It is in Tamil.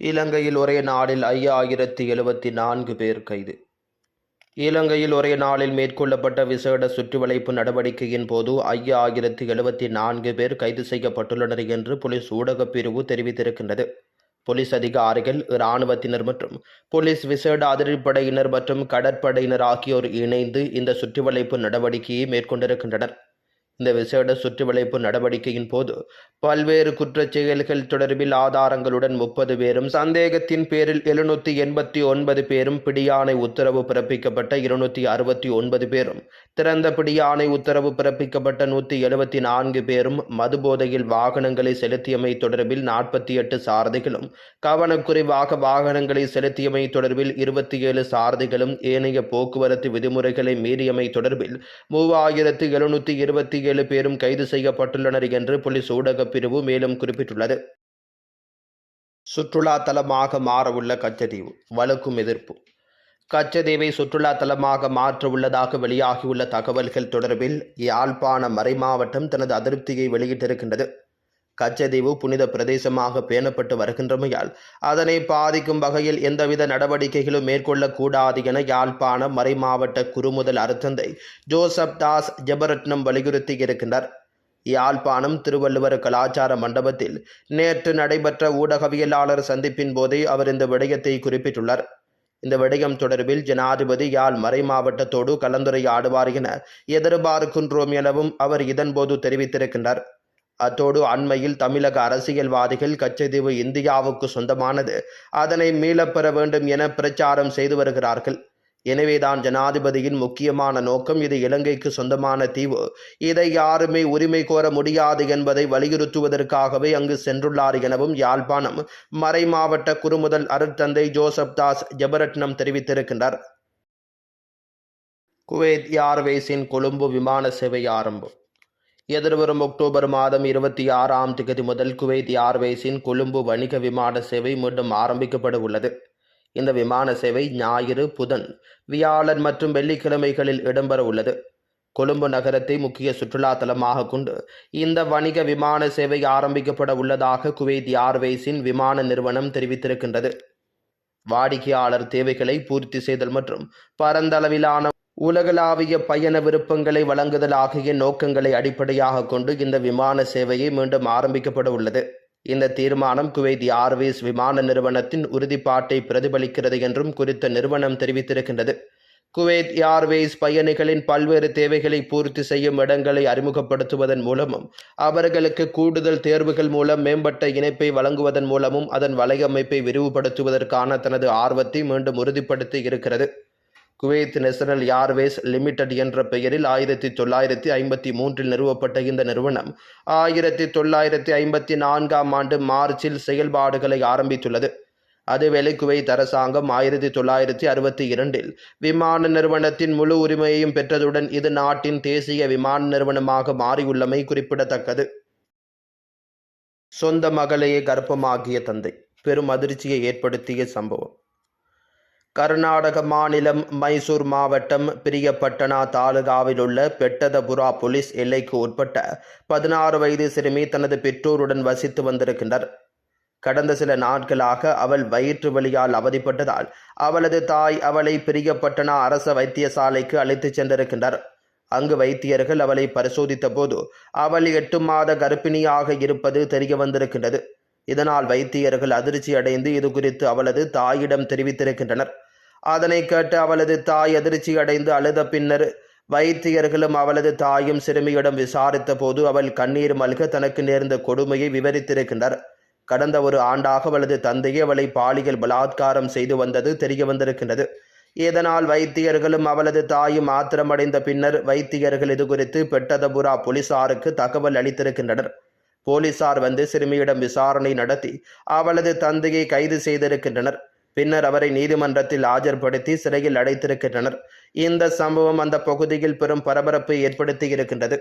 இலங்கையில் ஒரே நாளில் ஐயாயிரத்தி எழுபத்தி நான்கு பேர் கைது. இலங்கையில் ஒரே நாளில் மேற்கொள்ளப்பட்ட விசேட சுற்றுவளைப்பு நடவடிக்கையின் போது ஐயாயிரத்தி எழுபத்தி நான்கு பேர் கைது செய்யப்பட்டுள்ளனர் என்று போலீஸ் ஊடகப் பிரிவு தெரிவித்திருக்கின்றது. போலீஸ் அதிகாரிகள் இராணுவத்தினர் மற்றும் போலீஸ் விசேட அதிரடிப்படையினர் மற்றும் கடற்படையினர் ஆகியோர் இணைந்து இந்த சுற்றுவளைப்பு நடவடிக்கையை மேற்கொண்டிருக்கின்றனர். இந்த விசேட சுற்றுவளைப்பு நடவடிக்கையின் போது பல்வேறு குற்றச் செயல்கள் தொடர்பில் ஆதாரங்களுடன் முப்பது பேரும் சந்தேகத்தின் பேரில் எழுநூற்றி எண்பத்தி ஒன்பது பேரும் பிடியாணை உத்தரவு பிறப்பிக்கப்பட்ட இருநூற்றி அறுபத்தி ஒன்பது பேரும் திறந்த பிடியாணை உத்தரவு பிறப்பிக்கப்பட்ட நூற்றி எழுபத்தி நான்கு பேரும் மதுபோதையில் வாகனங்களை செலுத்தியமை தொடர்பில் நாற்பத்தி எட்டு சாரதிகளும் கவனக்குறைவாக வாகனங்களை செலுத்தியமை தொடர்பில் இருபத்தி ஏழு சாரதிகளும் ஏனைய போக்குவரத்து விதிமுறைகளை மீறியமை தொடர்பில் மூவாயிரத்து எழுநூற்றி இருபத்தி ஏழு பேரும் கைது செய்யப்பட்டுள்ளனர் என்று போலீஸ் ஊடகப் பிரிவு மேலும் குறிப்பிட்டுள்ளது. சுற்றுலா தலமாக மாறவுள்ள கச்சதீவு வலுக்கும் எதிர்ப்பு. கச்சதீவை சுற்றுலா தலமாக மாற்ற உள்ளதாக வெளியாகியுள்ள தகவல்கள் தொடர்பில் யாழ்ப்பாண மறைமாவட்டம் தனது அதிருப்தியை வெளியிட்டிருக்கின்றது. கச்சதீவு புனித பிரதேசமாக பேணப்பட்டு வருகின்றமையால் அதனை பாதிக்கும் வகையில் எந்தவித நடவடிக்கைகளும் மேற்கொள்ளக்கூடாது என யாழ்ப்பாண மறைமாவட்ட குறுமுதல் அருத்தந்தை ஜோசப் தாஸ் ஜெபரட்னம் வலியுறுத்தி இருக்கின்றார். யாழ்ப்பாணம் திருவள்ளுவர் கலாச்சார மண்டபத்தில் நேற்று நடைபெற்ற ஊடகவியலாளர் சந்திப்பின் போதே அவர் இந்த விடயத்தை குறிப்பிட்டுள்ளார். இந்த விடயம் தொடர்பில் ஜனாதிபதி யாழ் மறை மாவட்டத்தோடு கலந்துரையாடுவார் என எதிர்பார்க்கின்றோம் எனவும் அவர் இதன்போது தெரிவித்திருக்கின்றார். அத்தோடு அண்மையில் தமிழக அரசியல்வாதிகள் கச்சதீவு இந்தியாவுக்கு சொந்தமானது. அதனை மீளப்பெற வேண்டும் என பிரச்சாரம் செய்து வருகிறார்கள். எனவேதான் ஜனாதிபதியின் முக்கியமான நோக்கம் இது இலங்கைக்கு சொந்தமான தீவு. இதை யாருமே உரிமை கோர முடியாது என்பதை வலியுறுத்துவதற்காகவே அங்கு சென்றுள்ளார் எனவும் யாழ்ப்பாணம் மறைமாவட்ட குறுமுதல் அருட்தந்தை ஜோசப் தாஸ் ஜெபரட்னம் தெரிவித்திருக்கின்றார். குவைத் ஏர்வேஸின் கொழும்பு விமான சேவை ஆரம்பம். எதிர்வரும் அக்டோபர் மாதம் இருபத்தி ஆறாம் திகதி முதல் குவைத் ஏர்வேஸின் கொழும்பு வணிக விமான சேவை மீண்டும் ஆரம்பிக்கப்பட உள்ளது. இந்த விமான சேவை ஞாயிறு புதன் வியாழன் மற்றும் வெள்ளிக்கிழமைகளில் இடம்பெற உள்ளது. கொழும்பு நகரத்தை முக்கிய சுற்றுலா தலமாக கொண்டு இந்த வணிக விமான சேவை ஆரம்பிக்கப்பட உள்ளதாக குவைத் ஏர்வேஸின் விமான நிறுவனம் தெரிவித்திருக்கின்றது. வாடிக்கையாளர் தேவைகளை பூர்த்தி செய்தல் மற்றும் பரந்தளவிலான உலகளாவிய பயண விருப்பங்களை வழங்குதல் ஆகிய நோக்கங்களை அடிப்படையாக கொண்டு இந்த விமான சேவையை மீண்டும் ஆரம்பிக்கப்பட உள்ளது. இந்த தீர்மானம் குவைத் ஏர்வேஸ் விமான நிறுவனத்தின் உறுதிப்பாட்டை பிரதிபலிக்கிறது என்றும் குறித்த நிறுவனம் தெரிவித்திருக்கின்றது. குவைத் ஏர்வேஸ் பயணிகளின் பல்வேறு தேவைகளை பூர்த்தி செய்யும் இடங்களை அறிமுகப்படுத்துவதன் மூலமும் அவர்களுக்கு கூடுதல் தேர்வுகள் மூலம் மேம்பட்ட இணைப்பை வழங்குவதன் மூலமும் அதன் வலையமைப்பை விரிவுபடுத்துவதற்கான தனது ஆர்வத்தை மீண்டும் உறுதிப்படுத்தி இருக்கிறது. குவைத் நெசனல் ஏர்வேஸ் லிமிடெட் என்ற பெயரில் ஆயிரத்தி தொள்ளாயிரத்தி ஐம்பத்தி மூன்றில் நிறுவப்பட்ட இந்த நிறுவனம் ஆயிரத்தி தொள்ளாயிரத்தி ஐம்பத்தி நான்காம் ஆண்டு மார்ச்சில் செயல்பாடுகளை ஆரம்பித்துள்ளது. அதுவேளை குவைத் அரசாங்கம் ஆயிரத்தி தொள்ளாயிரத்தி அறுபத்தி இரண்டில் விமான நிறுவனத்தின் முழு உரிமையையும் பெற்றதுடன் இது நாட்டின் தேசிய விமான நிறுவனமாக மாறியுள்ளமை குறிப்பிடத்தக்கது. சொந்த மகளையே கர்ப்பமாகிய தந்தை. பெரும் அதிர்ச்சியை ஏற்படுத்திய சம்பவம். கர்நாடக மாநிலம் மைசூர் மாவட்டம் பிரியப்பட்டனா தாலுகாவில் உள்ள பெட்டதபுரா போலீஸ் எல்லைக்கு உட்பட்ட பதினாறு வயது சிறுமி தனது பெற்றோருடன் வசித்து வந்திருக்கின்றார். கடந்த சில நாட்களாக அவள் வயிற்று வலியால் அவதிப்பட்டதால் அவளது தாய் அவளை பிரியப்பட்டனா அரச வைத்தியசாலைக்கு அழைத்துச் சென்றிருக்கின்றார். அங்கு வைத்தியர்கள் அவளை பரிசோதித்த போது அவள் எட்டு மாத கர்ப்பிணியாக இருப்பது தெரிய வந்திருக்கின்றது இதனால் வைத்தியர்கள் அதிர்ச்சி அடைந்து இது குறித்து அவளது தாயிடம் தெரிவித்திருக்கின்றனர். அதனை கேட்டு அவளது தாய் அதிர்ச்சி அடைந்து அழுத பின்னர் வைத்தியர்களும் அவளது தாயும் சிறுமியிடம் விசாரித்த போது அவள் கண்ணீர் மல்க தனக்கு நேர்ந்த கொடுமையை விவரித்திருக்கின்றார் கடந்த ஒரு ஆண்டாக அவளது தந்தையை அவளை பாலியல் பலாத்காரம் செய்து வந்தது தெரிய வந்திருக்கின்றது. இதனால் வைத்தியர்களும் அவளது தாயும் ஆத்திரமடைந்த பின்னர் வைத்தியர்கள் இது குறித்து பெட்டதபுரா போலீசாருக்கு தகவல் அளித்திருக்கின்றனர். போலீசார் வந்து சிறுமியிடம் விசாரணை நடத்தி அவளது தந்தையை கைது செய்திருக்கின்றனர். பின்னர் அவரை நீதிமன்றத்தில் ஆஜர்படுத்தி சிறையில் அடைத்திருக்கின்றனர். இந்த சம்பவம் அந்த பகுதியில் பெரும் பரபரப்பை ஏற்படுத்தி இருக்கின்றது.